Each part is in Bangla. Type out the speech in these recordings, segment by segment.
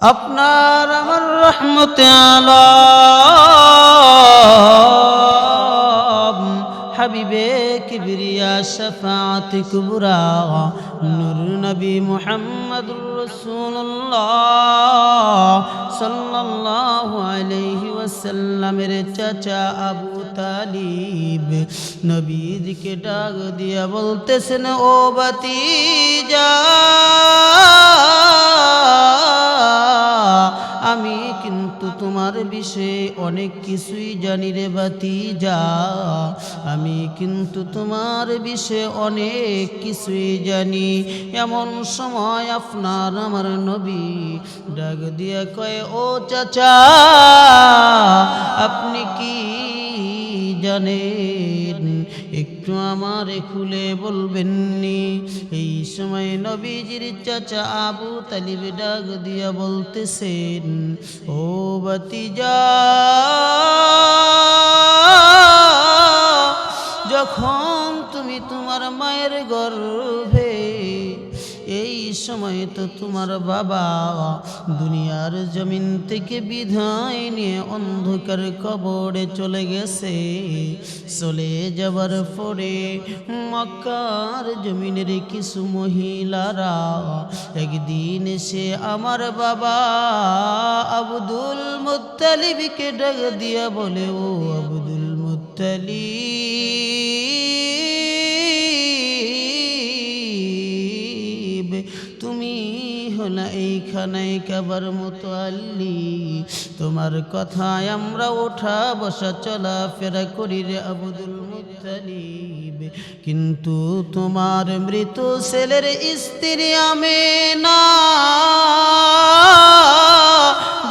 আপনার আমার রহমতে আলম হাবিবে কিবরিয়া শফাত কুবরা নূর নবী মুহাম্মদুর রাসূলুল্লাহ সাল্লাল্লাহু আলাইহি ওয়াসাল্লামের চাচা আবু তালিব নবীজিকে ডাক দিয়া বলতেছেন, ও বাতিজা আমি কিন্তু তোমার বিষয়ে অনেক কিছুই জানি রে বাতি যা আমি কিন্তু তোমার বিষয়ে অনেক কিছুই জানি। এমন সময় আপনার আমার নবী ডাক দিয়ে কয়ে, ও চাচা, আপনি কি জানেন, একটু আমারে খুলে বলবেননি। এই সময় নবীজির চাচা আবু তালিব ডাক দিয়া বলতেছেন, ও বাতিজা যখন তুমি তোমার মায়ের গর্ভে সময় তো তোমার বাবা দুনিয়ার জমিন থেকে বিধায় নিয়ে অন্ধকার কবরে চলে গেছে। চলে যাবার পরে মক্কার জমিনের কিছু মহিলারা একদিন সে আমার বাবা আব্দুল মুত্তালিবকে ডাক দিয়া বলে, ও আব্দুল মুত্তালিব হলা এইখানে কাবার মতো আল্লি তোমার কথায় আমরা ওঠা বসা চলা ফেরা করি রে আবুদুল মুতালিব কিন্তু তোমার মৃত ছেলের স্ত্রী আমি না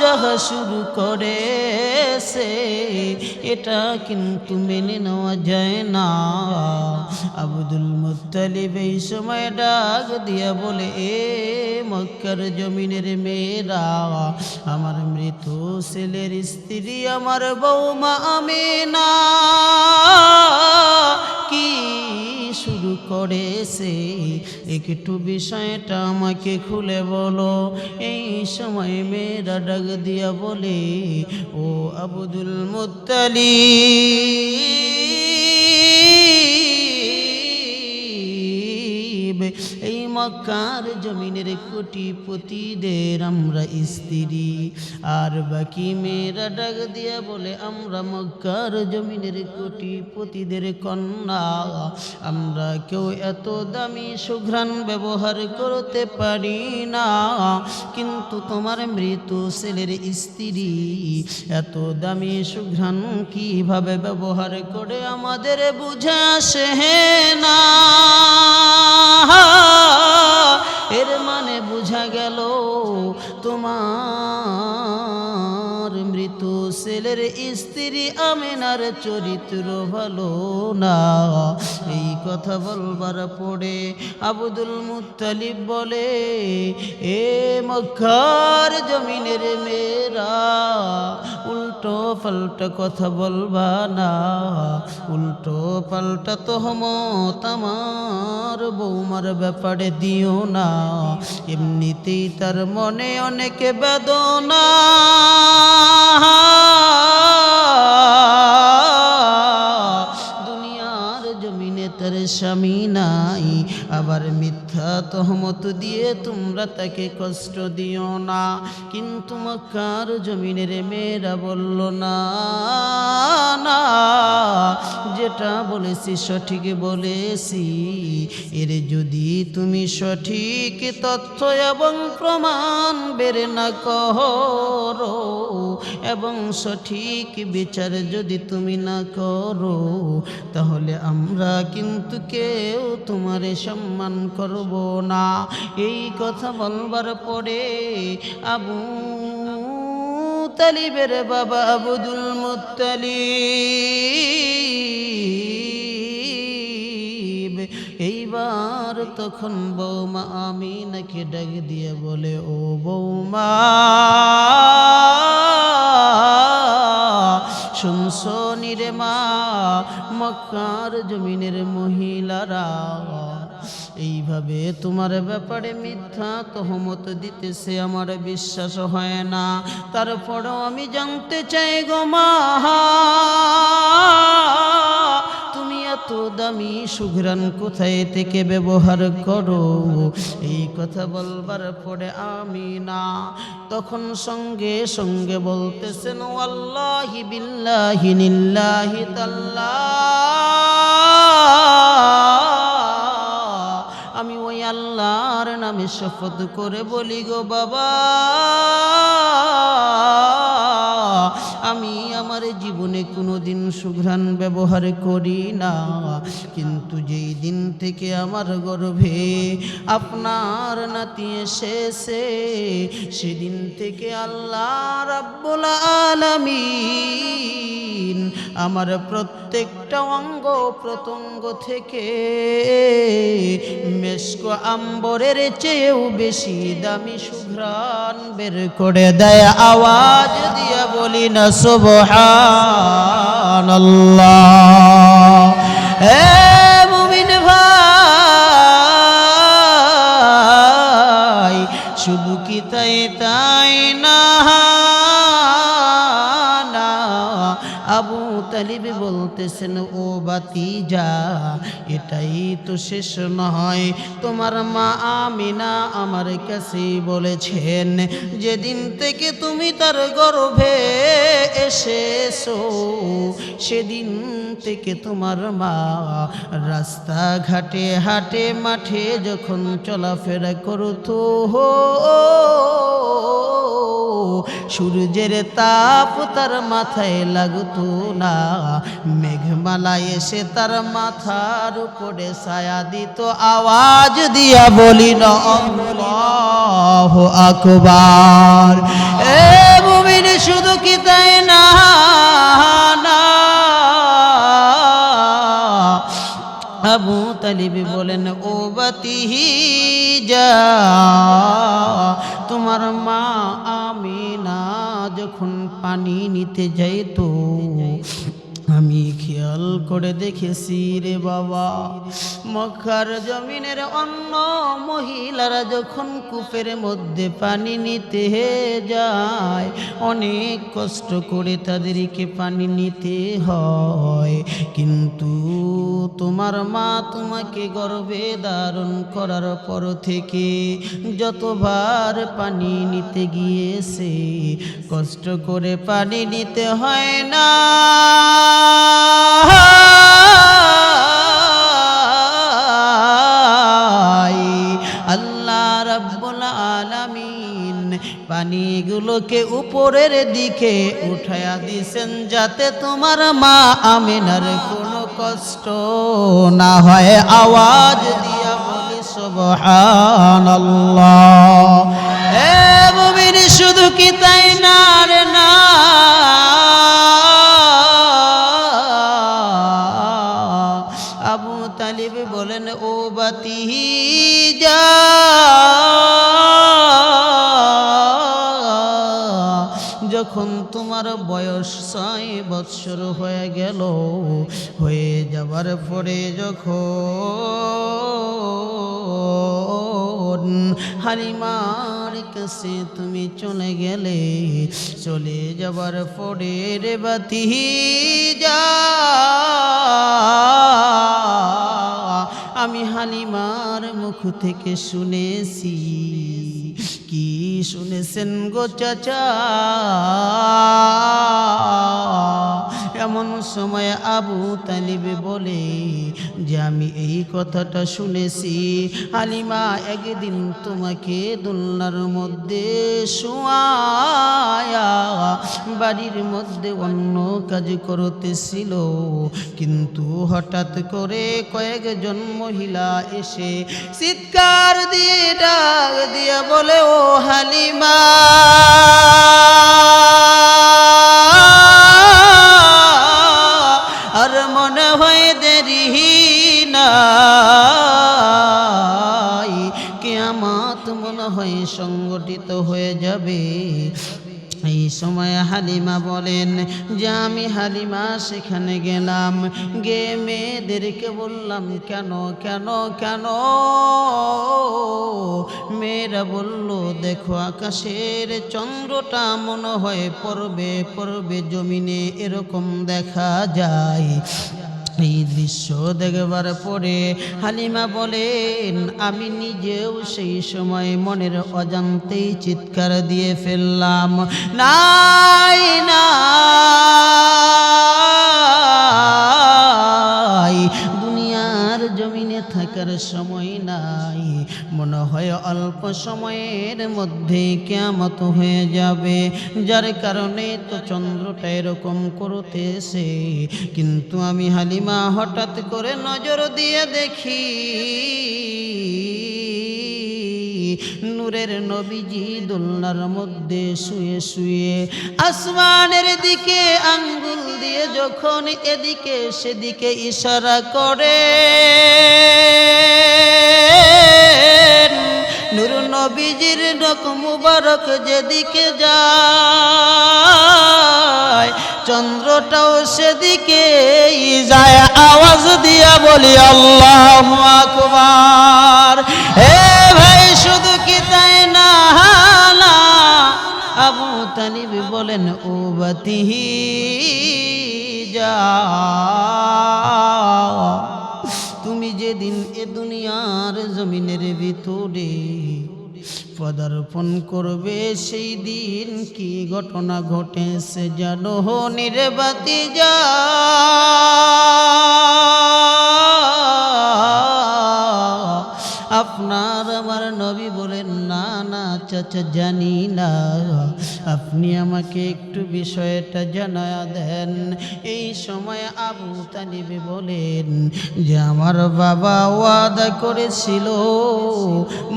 যাহা শুরু করেছে এটা কিন্তু মেনে নেওয়া যায় না। আবুদুল মুতালিব এই সময় ডাক দিয়া বলে, এ মক্কার জমিনের মেয়েরা, আমার মৃত ছেলের স্ত্রী, আমার বৌমা আমি একটু বিষয়টা আমাকে খুলে বলো। এই সময় মেয়েরা ডাক দিয়া বলে ও আবুদুল মুত্তালিব। মক্কার জমিনের কোটিপতিদের আমরা স্ত্রী। আর বাকি মেয়েরা ডাক দিয়া বলে, আমরা মক্কার জমিনের কোটিপতিদের কন্যা। আমরা কেউ এত দামি সুঘ্রাণ ব্যবহার করতে পারি না। কিন্তু তোমার মৃত ছেলের স্ত্রী এত দামি সুঘ্রাণ কীভাবে ব্যবহার করে আমাদের বুঝে আসে না? এর মানে বোঝা গেল তোমার মৃত ছেলের স্ত্রী আমেনার চরিত্র ভালো না। এই কথা বলবার পড়ে আবুদুল মুত্তালিব বলে, এ মক্কার জমিনের মেয়েরা উল্টো পাল্টা কথা বলবা না। উল্টো পাল্টা তোহমত আমার বৌমার ব্যাপারে দিও না। এমনিতেই তার মনে অনেক বেদনা। জমিনে স্বামী নাই। আবার মিথ্যা তহমত দিয়ে তোমরা তাকে কষ্ট দিও না। কিন্তু মক্কার জমিনের মেয়েরা বলল, না যেটা বলেছি সঠিক বলেছি। এর যদি তুমি সঠিক তথ্য এবং প্রমাণ বের না করো, এবং সঠিক বিচার যদি তুমি না করো, তাহলে আমরা কিন্তু কেউ তোমারে সম্মান করব না। এই কথা বলবার পরে আবু তালিবের বাবা আবুদুল মুত্তালিব এইবার তখন বৌমা আমি নাকি ডাক দিয়ে বলে, ও বৌমা, শুনছো মা, মক্কার জমিনের মহিলারা এইভাবে তোমার ব্যাপারে মিথ্যা তহমত দিতেছে, আমার বিশ্বাস হয় না। তারপরও আমি জানতে চাই গো মা এত দামি সুঘ্রাণ কোথায় থেকে ব্যবহার করো? এই কথা বলবার পরে আমি না তখন সঙ্গে সঙ্গে বলতেছেন আল্লাহি বিল্লাহি নিল্লাহি তাল্লাহ। আমি ওই আল্লাহর নামে শপথ করে বলি, গো বাবা, আমি আমার জীবনে কোনো দিন সুঘ্রাণ ব্যবহার করি না। কিন্তু যেই দিন থেকে আমার গর্ভে আপনার নাতি এসেছে, সেদিন থেকে আল্লাহ রাব্বুল আলামিন আমার প্রত্যেকটা অঙ্গ প্রত্যঙ্গ থেকে মেস্ক আম্বরের চেয়েও বেশি দামি সুঘ্রাণ বের করে দেয় আওয়াজ দিয়া বলি না, সুবহানাল্লাহ। এ মুমিন ভাই, শুধু কি তাই তাই তালিব বলতেছেন ও বাতি যা এটাই তো শেষ নয়। তোমার মা আমিনা আমার কাছে বলেছেন, যেদিন থেকে তুমি তার গর্ভে এসেছ, সেদিন থেকে তোমার মা রাস্তাঘাটে, হাটে, মাঠে যখন চলাফেরা করতো হো সূর্যের তাপ তার মাথায় লাগতো না। মেঘমালা এসে তার মাথার উপরে ছায়া দিত, আওয়াজ দিয়া বলি আকবার। এ মুমিন শুধু কি তাই না? না। আবু তালিবি বলেন, ও বাতিহি, যা। তোমার মা আমি না যখন পানি নিতে যাইতো আমি খেয়াল করে দেখেছি রে বাবা। মক্কার জমিনের অন্য মহিলারা যখন কূপের মধ্যে পানি নিতে যায়, অনেক কষ্ট করে তাদেরকে পানি নিতে হয়। কিন্তু তোমার মা তোমাকে গর্বে ধারণ করার পর থেকে যতবার পানি নিতে গিয়েছে, কষ্ট করে পানি নিতে হয় না। আল্লাহ পানিগুলোকে উপরের দিকে উঠায়া দিছেন যাতে তোমার মা আমিনার কোনো কষ্ট না হয়। আওয়াজ দিয়া বলি, সুবহানাল্লাহ। এ মুমিন, শুধু কি তাই না রে না? তোমার বয়স ছয় বৎসর হয়ে গেল, হয়ে যাবার পরে যখন হালিমার কাছে তুমি চলে গেলে, চলে যাবার পরে রে বাতি যা আমি হালিমার মুখ থেকে শুনেছি কি শুনেছেন গো চাচা এমন সময় আবু তালিবে বলে যে আমি এই কথাটা শুনেছি। হালিমা, একদিন তোমাকে দোলনার মধ্যে শোয়া বাড়ির মধ্যে অন্য কাজ করতেছিল। কিন্তু হঠাৎ করে কয়েকজন মহিলা এসে চিৎকার দিয়ে ডাক দিয়ে বলে, ও হালিমা! হয় সংগঠিত হয়ে যাবে। এই সময় হালিমা বলেন, যে আমি হালিমা, সেখানে গেলাম। গে মেয়েদেরকে বললাম, কেন কেন কেন? মেয়েরা বলল, দেখো আকাশের চন্দ্রটা মনে হয় পড়বে পড়বে জমিনে, এরকম দেখা যায়। এই দৃশ্য দেখবার পরে হালিমা বলেন, আমি নিজেও সেই সময় মনের অজান্তেই চিৎকার দিয়ে ফেললাম। নাই নাই। সময় নাই। মনে হয় অল্প সময়ের মধ্যে কেমত হয়ে যাবে। যার কারণে তো চন্দ্রটা এরকম করতেছে। কিন্তু আমি হালিমা হঠাৎ করে নজর দিয়ে দেখি, নূরের নবীজি দোলনার মধ্যে শুয়ে শুয়ে আসমানের দিকে আঙ্গুল দিয়ে যখন এদিকে সেদিকে ইশারা করে, নূর নবীজির নখ মুবারক যেদিকে যায়, চন্দ্রটাও সেদিকে যায়। আওয়াজ দিয়া বলি, আল্লাহ আকবার। হে ভাই, শুধু কি তাই না? আবু তালিব বলেন, ও বাতিহি। যা তুমি যেদিন এ দুনিয়ার জমিনের ভিতরে পদার্পণ করবে, সেই দিন কি ঘটনা ঘটেছে জানো নির্বাতি যা আপনার আমার নবী বলেন, না না, চাচা, জানি না। আপনি আমাকে একটু বিষয়টা জানায়া দেন। এই সময় আবু তালিবে বলেন যে, আমার বাবা ওয়াদা করেছিল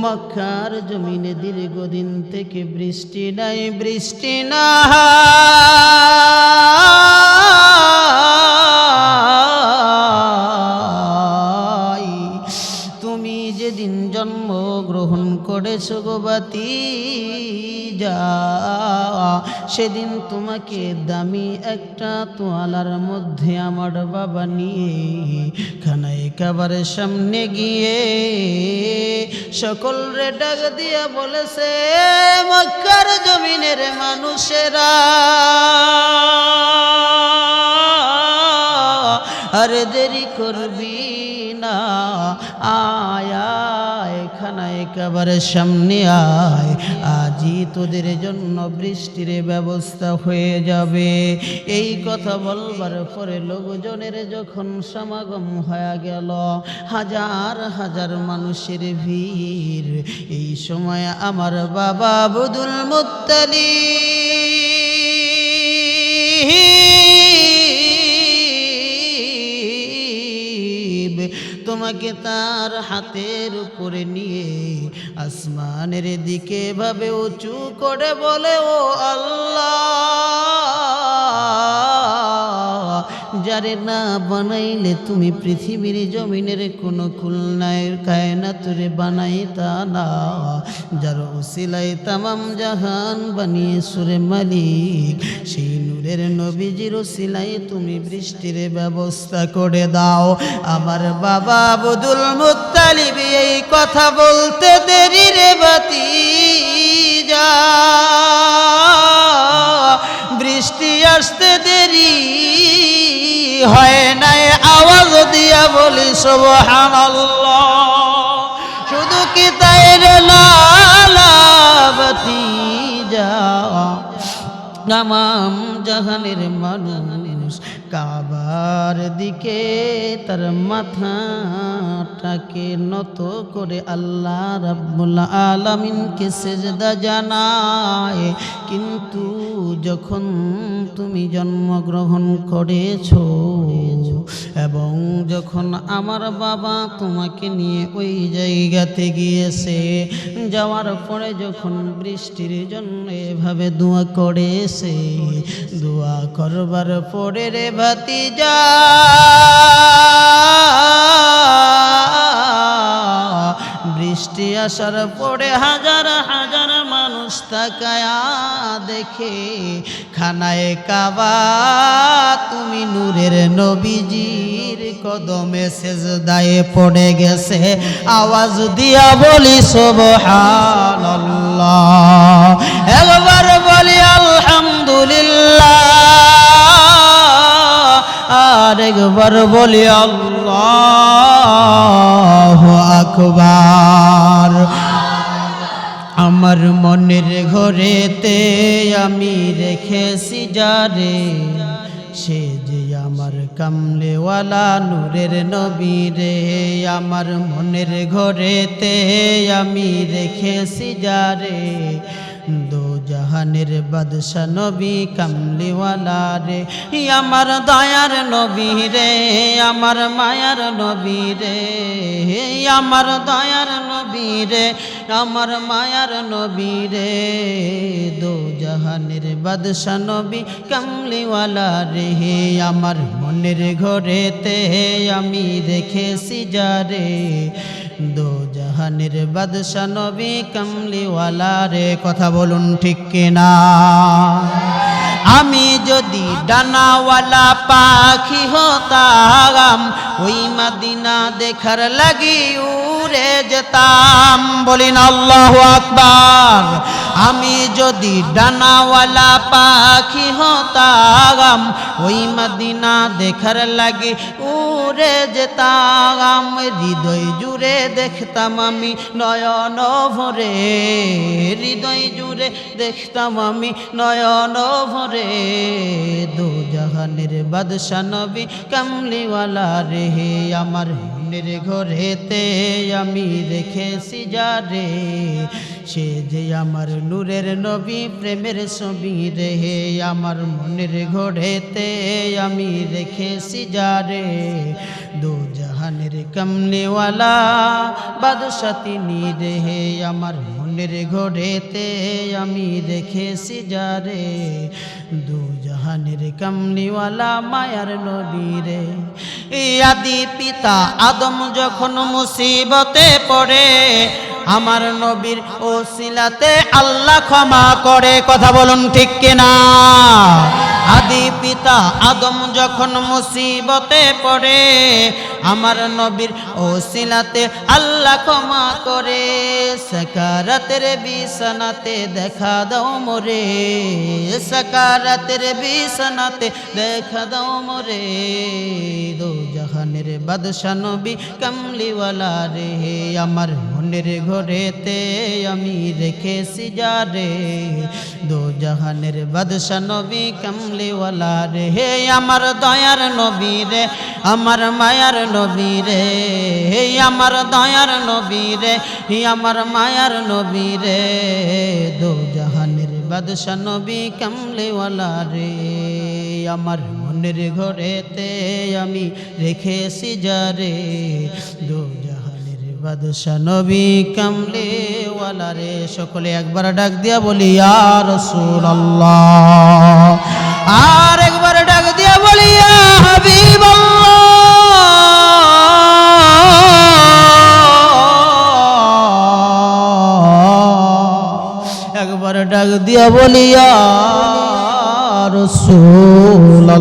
মক্কার জমিনে দীর্ঘদিন থেকে বৃষ্টি নাই, বৃষ্টি না করেছ গোবাতি যা। সেদিন তোমাকে দামি একটা তোয়ালার মধ্যে আমার বাবা নিয়ে খানায় কাবারের সামনে গিয়ে সকল রে ডাক দিয়া বলেছে, মক্কার জমিনের মানুষেরা, আরে দেরি করবি না, আয় কাবারের সামনে আয়। আজই তোদের জন্য বৃষ্টির ব্যবস্থা হয়ে যাবে। এই কথা বলবার পরে লোকজনের যখন সমাগম হয়ে গেল, হাজার হাজার মানুষের ভিড়। এই সময় আমার বাবা বুদুল মুত্তালি তোমাকে তার হাতের উপরে নিয়ে আসমানের দিকে ভাবে উঁচু করে বলে ও আল্লাহ যারে না বানাইলে তুমি পৃথিবীর জমিনের কোনো খুলনায় কায়নাতুরে বানাই তা না। যার ওসিলাই তামাম জাহান বানিয়ে সুরে মালিক, সেই নূরের নবীজির ওসিলাই তুমি বৃষ্টির ব্যবস্থা করে দাও। আমার বাবা বদুল মুত্তালিব এই কথা বলতে দেরি রে বাতি যা। বৃষ্টি আসতে দেরি হয় নাই আওয়াজ দিয়া বলি, সুবহানাল্লাহ। শুধু কি তাই রে লালাবতি যা নাম জাহানের মানুষ কাবার দিকে তার মাথাটাকে নত করে আল্লাহ রাব্বুল আলামিনকে সেজদা জানায়। কিন্তু যখন তুমি জন্মগ্রহণ করেছ এবং যখন আমার বাবা তোমাকে নিয়ে ওই জায়গাতে গিয়েছে, যাওয়ার পরে যখন বৃষ্টির জন্য এভাবে দোয়া করেছে, দোয়া করবার পরে রে ভাতিজা। বৃষ্টি আসার পরে হাজার হাজার মানুষ তাকায়া দেখে, খানায় কাবা, তুমি নূরের নবীজির কদমে সেজদায়ে পড়ে গেছে। আওয়াজ দিয়া বলি, সুবহানাল্লাহ। একবার বলি আল্লাহ আকবার। আমার মনের ঘরেতে আমি রেখেছি যারে, সে যে আমার কামলেওয়ালা নূরের নবী রে। আমার মনের ঘরেতে আমি রেখেছি যারে জাহানের বাদশা নবী কামলিওয়ালা রে। আমার দয়ার নবী রে, আমার মায়ার নবী রে। আমার দয়ার নবী রে, আমার মায়ার নবী রে। দো জাহানের বাদশা নবী কামলিওয়ালা রে হে আমার মনের ঘরেতে আমি রেখেছি যারে। দো জাহানের বাদশা নবী কামলিওয়ালা রে, কথা বলুন ঠিক কিনা? আমি যদি ডানাওয়ালা পাখি হতাম, ওই মাদিনা দেখার লাগি উড়ে যেতাম। বলিন আল্লাহ আকবার। আমি যদি ডানাওয়ালা পাখি হতাম, ওই মাদিনা দেখার লাগি উড়ে যেতাম, হৃদয় জুড়ে দেখতাম আমি নয়ন ভরে। হৃদয় জুড়ে দেখতাম আমি নয়ন ভরে। দু জাহানের বাদশা নবী কামলিওয়ালা রে আমার মনের ঘরেতে আমি রেখেছি যারে, সে যে আমার নূরের নবী, প্রেমের ছবি রে। হে আমার মনের ঘরেতে আমি রেখেছি যারে দু জাহানের কামলিওয়ালা বাদশা তিনি রে। হে আমার মনের ঘরেতে আমি রেখেছি যারে দু জাহানের কামলিওয়ালা মায়ার নবী রে এই আদি পিতা আদম যখন মুসিবতে পড়ে, আমার নবীর ও শিলাতে আল্লাহ ক্ষমা করে, কথা বলুন ঠিক কিনা? আদি পিতা আদম যখন মুসিবতে পড়ে, আমার নবীর ওসিলাতে আল্লাহ ক্ষমা করে, সকারাতের বিছানাতে দেখা দাও মোরে, সকারাতের বিছানাতে দেখা দাও মোরে দো জাহানের বাদশা নবী কামলিওয়ালা রে, আমার মনের ঘরেতে আমি রেখেছি যারে দো জাহানের বাদশা নবী কামলিওয়ালা রে। হে আমার দয়ার নবী রে, আমার মায়ার নবী রে। হে আমার দয়ার নবী রে, হে আমার মায়ার নবী রে। দো জাহানের বাদশা নবী কামলিওয়ালা রে, আমার মনের ঘরেতে আমি রেখেছি যারে দো বাদশা নবী কামলে ওয়ালা রে, সকলে একবার ডাক দিয়া বলি আর রাসূলুল্লাহ। আর একবার ডাক দিয়া বলি হাবিবাল্লাহ। একবার ডাক দিয়া বলি, ইয়া রাসূলুল্লাহ।